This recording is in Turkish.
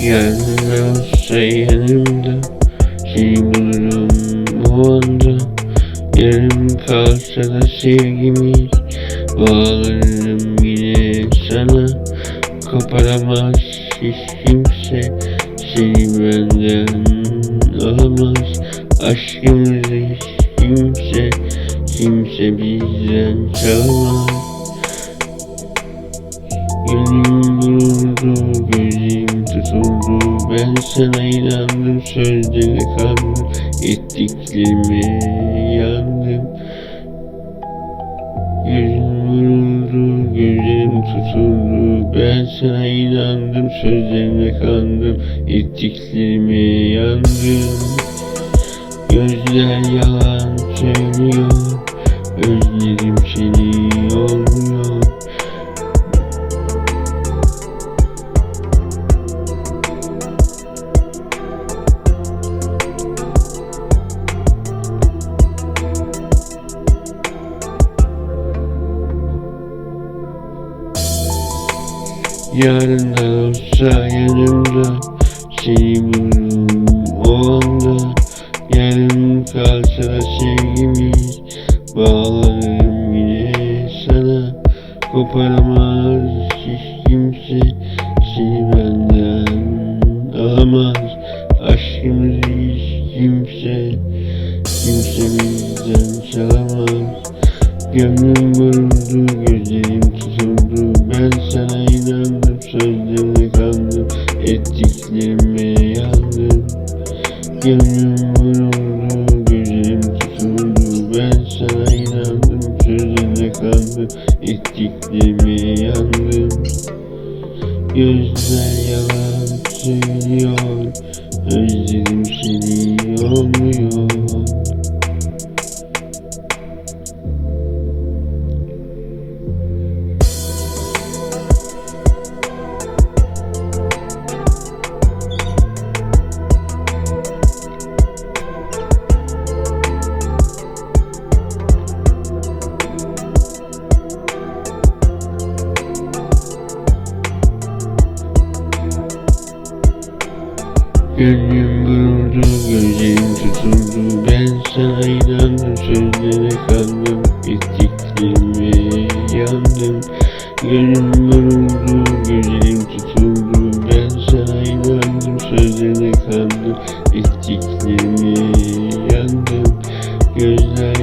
Olsa yanımda Seni bulurum o anda Yarım kalsa da sevgimiz Bağlanırım yine sana. Koparamaz hiç kimse Seni benden alamaz. Aşkımızı hiç kimse Kimse bizden çalamaz. Gönlüm Ben sana inandım, sözlerine kandım Ettiklerime yandım Gözüm vuruldu, gözlerim tutuldu. Ben sana inandım, sözlerine kandım Ettiklerime yandım Gözler yalan söylüyor Özledim Yarın da olsa yanımda Seni bulurum o anda Yarın kalsa da sevgimiz Bağlanırım yine sana. Koparamaz hiç kimse Seni benden alamaz. Aşkımızı hiç kimse Kimse bizden çalamaz. Gönlüm vuruldu, gözlerim Ettiklerime yandım. Gönlüm vuruldu, gözlerim tutuldu. Ben sana inandım, sözlerine kandım Ettiklerime yandım. Gözler yalan söylüyor. Özledim seni olmuyor Gönlüm vuruldu, gözlerim tutuldu. Ben sana inandım, sözlerine kandım Ettiklerime yandım. Gönlüm vuruldu, gözlerim tutuldu. Ben sana inandım, sözlerine kandım Ettiklerime yandım. Gözlerim